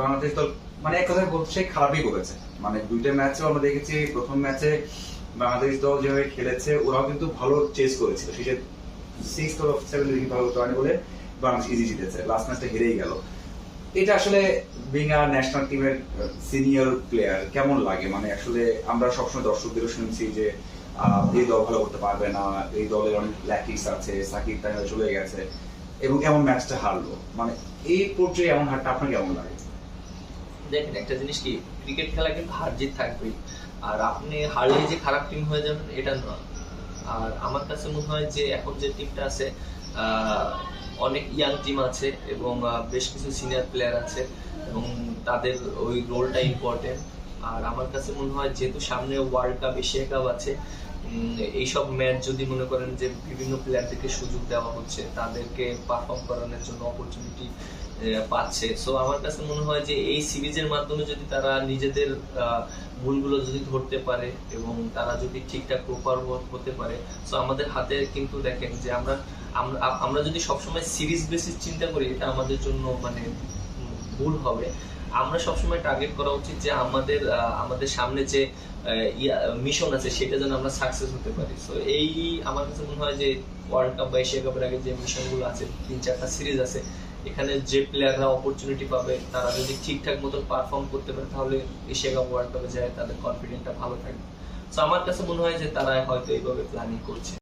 বাংলাদেশ দল মানে এক খারাপই করেছে মানে দুইটা ম্যাচেও আমরা দেখেছি, প্রথম ম্যাচে বাংলাদেশ দল যেভাবে খেলেছে, ওরাও কিন্তু ভালো চেস করেছিল। সিক্স অফ সেভেন ভালো বাংলাদেশ ইজি জিতেছে। লাস্ট ম্যাচটা হেরেই গেল। এটা আসলে বিং আ ন্যাশনাল টিমের সিনিয়র প্লেয়ার কেমন লাগে? মানে আসলে আমরা সবসময় দর্শকদেরও শুনছি যে এই দল ভালো করতে পারবে না, এই দলের অনেক ল্যাকিস আছে, সাকিব তাইরা চলে গেছে। এবং এমন ম্যাচটা হারলো। মানে এই পর্যায়ে এমন হারটা আপনার কেমন লাগে? দেখেন, একটা জিনিস কি, ক্রিকেট খেলা কিন্তু হার জিত থাকবেই। আর আপনি হারলে যে খারাপ টিম হয়ে যাবেন, এটা নয়। আর আমার কাছে মনে হয় যে এখন যে টিমটা আছে অনেক ইয়াং টিম আছে এবং বেশ কিছু সিনিয়র প্লেয়ার আছে এবং তাদের ওই রোলটা ইম্পর্টেন্ট আর আমার কাছে মনে হয় যেহেতু সামনে ওয়ার্ল্ড কাপ এশিয়া কাপ আছে এইসব ম্যাচ যদি মনে করেন যে বিভিন্ন প্লেয়ারদেরকে সুযোগ দেওয়া হচ্ছে, তাদেরকে পারফর্ম করানোর জন্য অপরচুনিটি পাচ্ছে। সো আমার কাছে মনে হয় যে এই সিরিজের মাধ্যমে যদি তারা নিজেদের ভুলগুলো যদি ধরতে পারে এবং তারা যদি ঠিকঠাক প্রপার হতে পারে সো আমাদের হাতে কিন্তু দেখেন যে আমরা আমরা যদি সবসময় সিরিজ বেসিস চিন্তা করি, এটা আমাদের জন্য মানে ভুল হবে। আমরা সবসময় টার্গেট করা উচিত যে আমাদের আমাদের সামনে যে মিশন আছে সেটা যেন আমরা সাকসেস হতে পারি। সো এই আমার কাছে মনে হয় যে ওয়ার্ল্ড কাপ বা এশিয়া কাপের আগে যে মিশনগুলো আছে, তিন চারটা সিরিজ আছে, এখানে যে প্লেয়াররা অপরচুনিটি পাবে, তারা যদি ঠিকঠাক মতো পারফর্ম করতে পারে, তাহলে এশিয়া কাপ ওয়ার্ল্ড কাপে যায়, তাদের কনফিডেন্টটা ভালো থাকবে। সো আমার কাছে মনে হয় যে তারা হয়তো এইভাবে প্ল্যানিং করছে।